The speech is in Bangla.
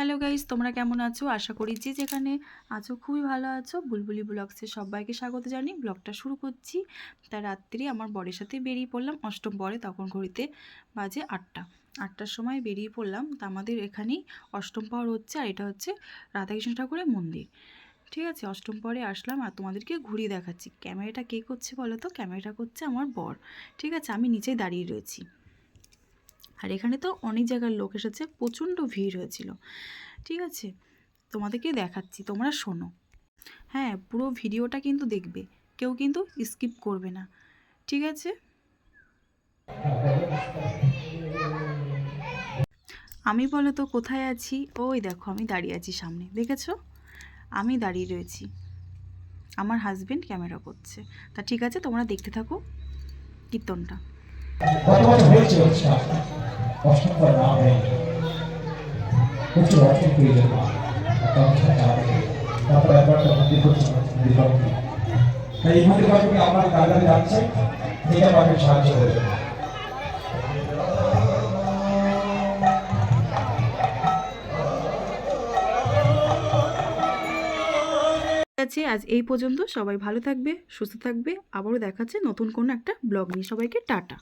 হ্যালো গাইস তোমরা কেমন আছো? আশা করি যে যেখানে আছো খুবই ভালো আছো। বুলবুলি ব্লগসে সবাইকে স্বাগত জানি ব্লগটা শুরু করছি। তা রাত্রি আমার বরের সাথে বেরিয়ে পড়লাম। অষ্টম পরে তখন ঘড়িতে বাজে আটটা। আটটার সময় বেরিয়ে পড়লাম। তা আমাদের এখানেই অষ্টম পাওয়ার হচ্ছে, আর এটা হচ্ছে রাধাকৃষ্ণ ঠাকুরের মন্দির। ঠিক আছে, অষ্টম পরে আসলাম। আর তোমাদেরকে ঘুরিয়ে দেখাচ্ছি। ক্যামেরাটা কে করছে বলো তো? ক্যামেরাটা করছে আমার বর। ঠিক আছে, আমি নিচেই দাঁড়িয়ে রয়েছি। আর এখানে তো অনেক জায়গার লোক এসেছে, প্রচণ্ড ভিড় হয়েছিল। ঠিক আছে, তোমাদেরকে দেখাচ্ছি, তোমরা শোনো। হ্যাঁ পুরো ভিডিওটা কিন্তু দেখবে, কেউ কিন্তু স্কিপ করবে না। ঠিক আছে? আমি বলো তো, কোথায় আছি? ওই দেখো, আমি দাঁড়িয়ে আছি সামনে, দেখেছ? আমি দাঁড়িয়ে রয়েছি। আমার হাজবেন্ড ক্যামেরা করছে। তা ঠিক আছে, তোমরা দেখতে থাকো কীর্তনটা। পর না হয়ে প্রচুর অর্থ প্রয়োজন হয় একটা অনুষ্ঠান চালাতে গেলে। তারপর একবার একটা মন্দির কমিটি তাই এই মন্দির কমিটি আমার কাজে যাচ্ছে। এটা আমাকে সাহায্য করবে আছে, আজ এই পর্যন্ত। সবাই ভালো থাকবে, সুস্থ থাকবে। আবারও দেখাচ্ছে নতুন কোনো একটা ব্লগ নিয়ে। সবাইকে টাটা।